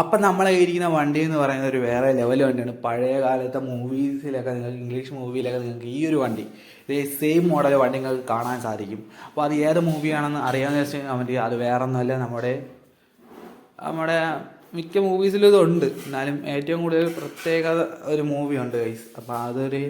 അപ്പം നമ്മളെ ഇരിക്കുന്ന വണ്ടി എന്ന് പറയുന്ന ഒരു വേറെ ലെവൽ വണ്ടിയാണ്. പഴയ കാലത്തെ മൂവീസിലൊക്കെ നിങ്ങൾക്ക് ഇംഗ്ലീഷ് മൂവിയിലൊക്കെ നിങ്ങൾക്ക് ഈ ഒരു വണ്ടി ഇതേ സെയിം മോഡൽ വണ്ടി നിങ്ങൾക്ക് കാണാൻ സാധിക്കും. അപ്പോൾ അത് ഏത് മൂവിയാണെന്ന് അറിയാമെന്ന് വെച്ചാൽ അവന്റെ അത് വേറെ ഒന്നുമല്ല നമ്മുടെ നമ്മുടെ മിക്ക മൂവീസിലും ഇതുണ്ട്. എന്നാലും ഏറ്റവും കൂടുതൽ പ്രത്യേകത ഒരു മൂവി ഉണ്ട് ഗൈസ് അപ്പോൾ അതൊരു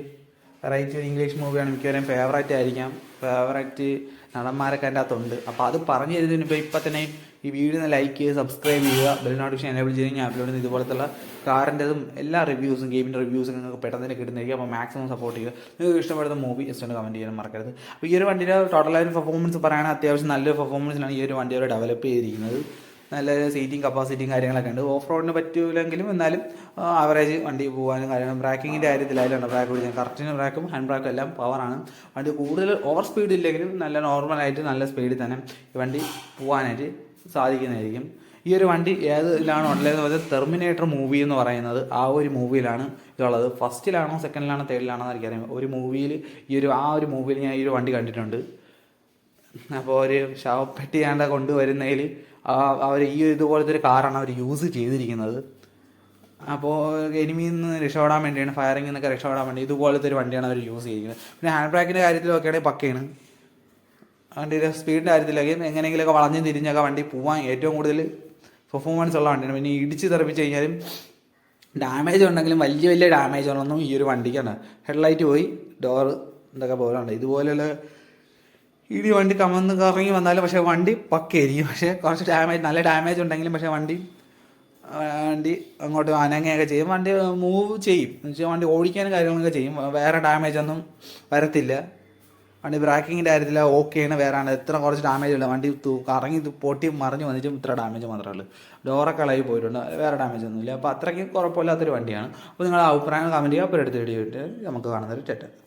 വെറൈറ്റി ഒരു ഇംഗ്ലീഷ് മൂവിയാണ് മിക്കവരും ഫേവറേറ്റ് ആയിരിക്കാം. ഫേവറേറ്റ് നടന്മാരൊക്കെ അതിന്റെ അകത്തുണ്ട്. അപ്പോൾ അത് പറഞ്ഞു തരുന്നതിന് ഇപ്പോൾ ഇപ്പം തന്നെ ഈ വീഡിയോ ലൈക്ക് ചെയ്യുക സബ്സ്ക്രൈബ് ചെയ്യുക. ബെൽ നോട്ടിഫിക്കേഷൻ എനേബിൾ ചെയ്ത് ഞാൻ അപ്ലോഡ് ചെയ്യുന്ന ഇതുപോലത്തുള്ള കാറിന്റെതും എല്ലാ റിവ്യൂസും ഗെയിമിന്റെ റിവ്യൂസും നിങ്ങൾക്ക് പെട്ടെന്ന് തന്നെ കിട്ടുന്നതായിരിക്കും. അപ്പോൾ മാക്സിമം സപ്പോർട്ട് ചെയ്യുക. നിങ്ങൾക്ക് ഇഷ്ടപ്പെടുന്ന മൂവി ജസ്റ്റ് ഒന്ന് കമന്റ് ചെയ്യാൻ മറക്കരുത്. അപ്പോൾ ഈ ഒരു വണ്ടിയുടെ ടോട്ടലായ പെർഫോമൻസ് പറയുകയാണെങ്കിൽ അത്യാവശ്യം നല്ലൊരു പെർഫോമൻസിലാണ് ഈ ഒരു വണ്ടി അവർ ഡെവലപ്പ് ചെയ്തിരിക്കുന്നത്. നല്ല സീറ്റിംഗ് കപ്പാസിറ്റിയും കാര്യങ്ങളൊക്കെ ഉണ്ട്. ഓഫ് റോഡിന് പറ്റൂലെങ്കിലും എന്നാലും ആവറേജ് വണ്ടി പോകാനും കാര്യങ്ങളും ബ്രാക്കിങ്ങിന്റെ കാര്യത്തിലായാലും ബ്രാക്ക് പിടിക്കാൻ കറക്റ്റിന് ബ്രാക്കും ഹാൻഡ് ബ്രാക്കും എല്ലാം പവറാണ് വണ്ടി കൂടുതൽ ഓവർ സ്പീഡ് ഇല്ലെങ്കിലും നല്ല നോർമലായിട്ട് നല്ല സ്പീഡിൽ തന്നെ ഈ വണ്ടി പോകാനായിട്ട് സാധിക്കുന്നതായിരിക്കും. ഈ ഒരു വണ്ടി ഏതിലാണ് ഉള്ളതെന്ന് പറഞ്ഞാൽ തെർമിനേറ്റർ മൂവി എന്ന് പറയുന്നത് ആ ഒരു മൂവിയിലാണ് ഇതുള്ളത്. ഫസ്റ്റിലാണോ സെക്കൻഡിലാണോ തേർഡിലാണോ എന്ന് എനിക്കറിയാം ഒരു മൂവിയിൽ ഈ ഒരു ആ ഒരു മൂവിയിൽ ഞാൻ ഈ ഒരു വണ്ടി കണ്ടിട്ടുണ്ട്. അപ്പോൾ ഒരു ശവപ്പെട്ടി ആണ്ട കൊണ്ടുവരുന്നതിൽ അവർ ഈ ഇതുപോലത്തെ ഒരു കാറാണ് അവർ യൂസ് ചെയ്തിരിക്കുന്നത്. അപ്പോൾ എനിമിയിൽ നിന്ന് രക്ഷപ്പെടാൻ വേണ്ടിയാണ് ഫയറിംഗിൽ നിന്നൊക്കെ രക്ഷപ്പെടാൻ വേണ്ടി ഇതുപോലത്തെ ഒരു വണ്ടിയാണ് അവർ യൂസ് ചെയ്തിരിക്കുന്നത്. പിന്നെ ഹാൻഡ് ബ്രാക്കിന്റെ കാര്യത്തിലൊക്കെ ആണെങ്കിൽ പക്കയാണ്. വണ്ടിയുടെ സ്പീഡിന്റെ കാര്യത്തിലൊക്കെ എങ്ങനെയെങ്കിലുമൊക്കെ വളഞ്ഞും തിരിഞ്ഞൊക്കെ വണ്ടി പോകാൻ ഏറ്റവും കൂടുതൽ പെർഫോമൻസ് ഉള്ള വണ്ടിയാണ്. പിന്നെ ഇടിച്ച് തെറിപ്പിച്ച് കഴിഞ്ഞാലും ഡാമേജ് ഉണ്ടെങ്കിലും വലിയ വലിയ ഡാമേജ് ഉള്ളതൊന്നും ഈ ഒരു വണ്ടിക്കാണ്. ഹെഡ്ലൈറ്റ് പോയി ഡോർ ഇതൊക്കെ പോലുണ്ട് ഇതുപോലെയുള്ള ഇടി വണ്ടി കമന്ന് കറങ്ങി വന്നാലും പക്ഷേ വണ്ടി പക്കയായിരിക്കും പക്ഷേ കുറച്ച് ഡാമേജ് നല്ല ഡാമേജ് ഉണ്ടെങ്കിലും പക്ഷേ വണ്ടി വണ്ടി അങ്ങോട്ട് അനങ്ങയൊക്കെ ചെയ്യും. വണ്ടി മൂവ് ചെയ്യും. എന്ന് വെച്ചാൽ വണ്ടി ഓടിക്കാനും കാര്യങ്ങളൊക്കെ ചെയ്യും. വേറെ ഡാമേജ് ഒന്നും വരത്തില്ല. വണ്ടി ബ്രാക്കിങ്ങിന്റെ കാര്യത്തിൽ ഓക്കെയാണ് വേറെ ആണ്. എത്ര കുറച്ച് ഡാമേജ് ഉള്ള വണ്ടി കറങ്ങി പൊട്ടി മറിഞ്ഞ് വന്നിട്ടും ഇത്ര ഡാമേജ് മാത്രമേ ഉള്ളൂ. ഡോറൊക്കെ ഇളകി പോയിട്ടുണ്ട്. വേറെ ഡാമേജ് ഒന്നുമില്ല അപ്പോൾ അത്രയ്ക്ക് കുഴപ്പമില്ലാത്തൊരു വണ്ടിയാണ്. അപ്പോൾ നിങ്ങളുടെ അഭിപ്രായങ്ങൾ കമന്റ് ചെയ്യുക. അപ്പോൾ എടുത്ത് വീഡിയോ ഇട്ട് നമുക്ക് കാണുന്നൊരു ടെറ്റ്.